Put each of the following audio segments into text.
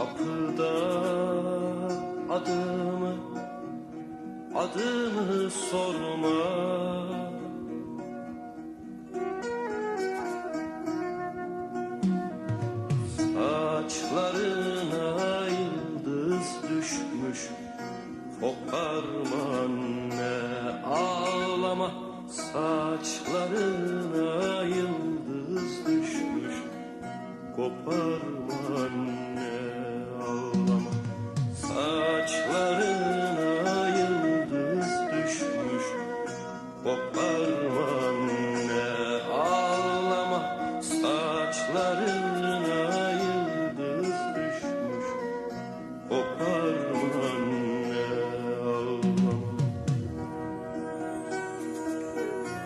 kapıda adımı adımı sorma.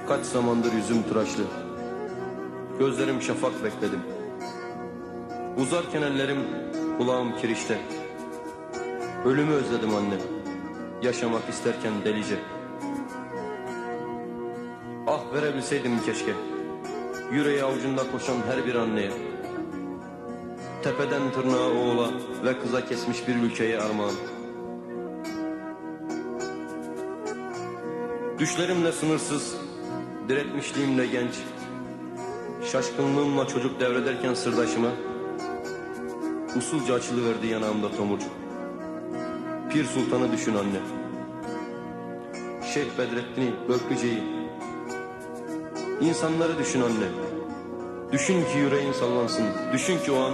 Kaç zamandır yüzüm tıraşlı. Gözlerim şafak bekledim. Uzarken ellerim kulağım kirişte. Ölümü özledim anne. Yaşamak isterken delice. Ah verebilseydim keşke. Yüreği avucunda koşan her bir anneye. Tepeden tırnağa oğula ve kıza kesmiş bir ülkeye armağan. Düşlerimle sınırsız, diretmişliğimle genç Şaşkınlığımla çocuk devrederken sırdaşıma Usulca açılıverdi yanağımda tomurcuk. Pir Sultan'ı düşün anne. Şeyh Bedrettin'i, Börküce'yi. İnsanları düşün anne. Düşün ki yüreğin sallansın. Düşün ki o an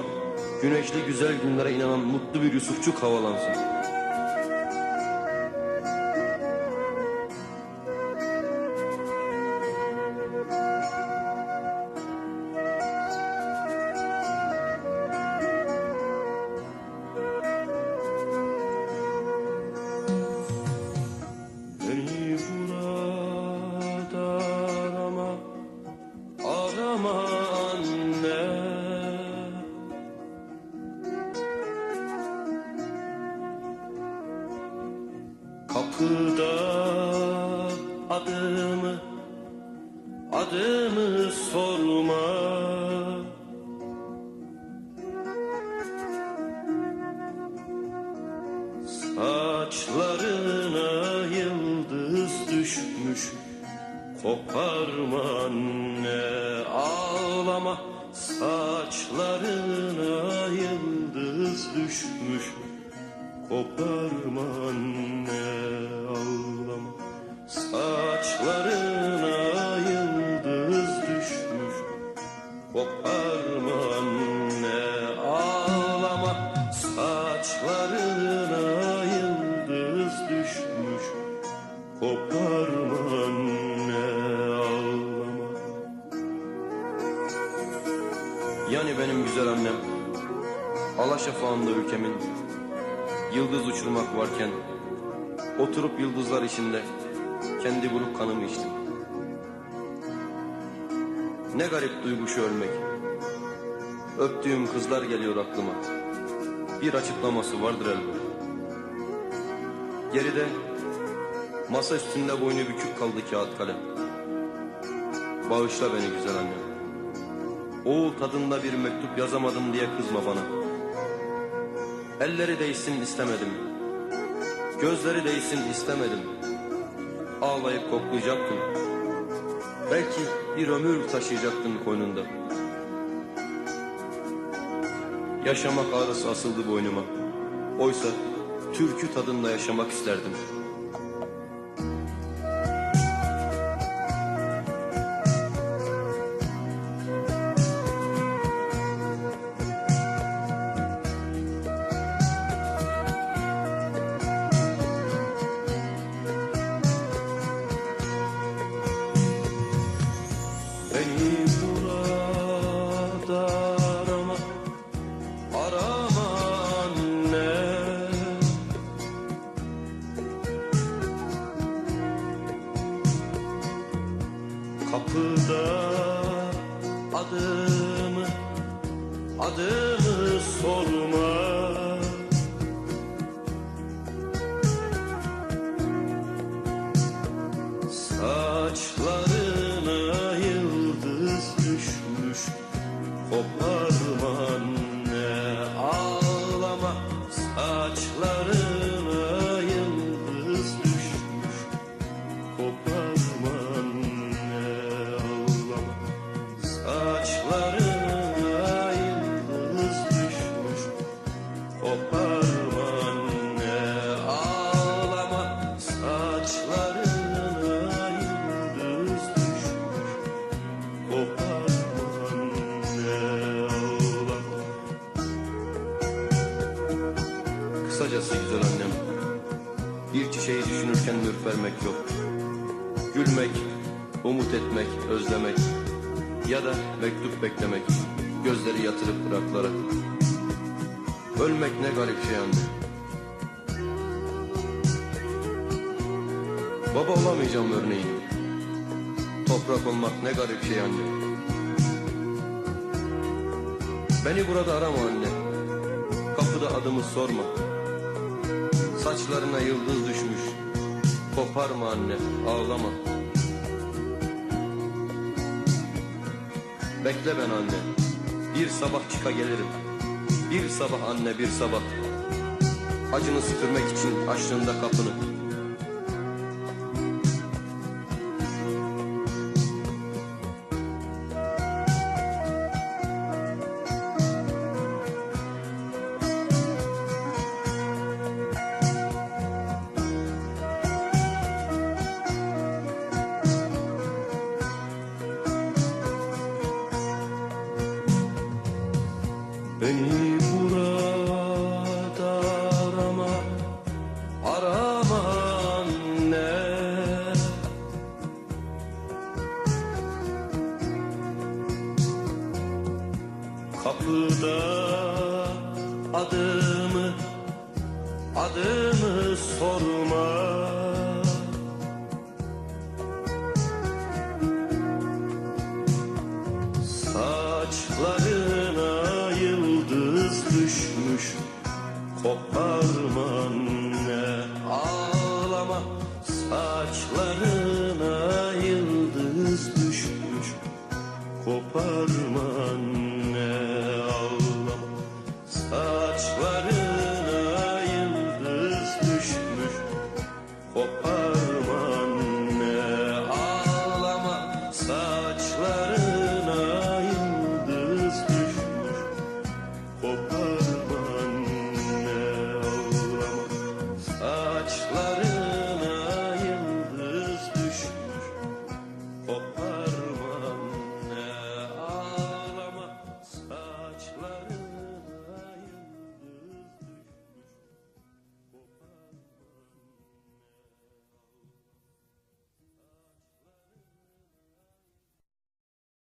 Güneşli güzel günlere inanan mutlu bir Yusufçuk havalansın Kapıda adımı Adımı sorma. Saçlarına yıldız düşmüş Koparma anne ağlama. Saçlarına yıldız düşmüş Koparma anne Koparma anne ağlama? Yani benim güzel annem Alaşafağında ülkemin Yıldız uçurmak varken Oturup yıldızlar içinde Kendi buruk kanımı içtim. Ne garip duygu şu ölmek. Öptüğüm kızlar geliyor aklıma. Bir açıklaması vardır elbet Geride Masa üstünde boynu bükük kaldı kağıt kalem. Bağışla beni güzel annem Oğul tadında bir mektup yazamadım diye kızma bana. Elleri değsin istemedim. Gözleri değsin istemedim. Ağlayıp koklayacaktım. Belki bir ömür taşıyacaktın koynunda. Yaşamak ağrısı asıldı boynuma. Oysa türkü tadında yaşamak isterdim Adımı sorma. Saçlarına yıldız düşmüş Koparma vermek yok. Gülmek, umut etmek, özlemek ya da mektup beklemek. Gözleri yatırıp bıraklara. Ölmek ne garip şey anne. Baba olamayacağım örneğin. Toprak olmak ne garip şey anne. Beni burada arama anne. Kapıda adımı sorma. Saçlarına yıldız düşmüş. Koparma anne, ağlama. Bekle ben anne. Bir sabah çıka gelirim. Bir sabah anne, bir sabah. Acını süpürmek için açtığında kapını. yaşımı sorma. Saçlarına yıldız düşmüş. Koparma anne ağlama. Saçlarına yıldız düşmüş. Koparma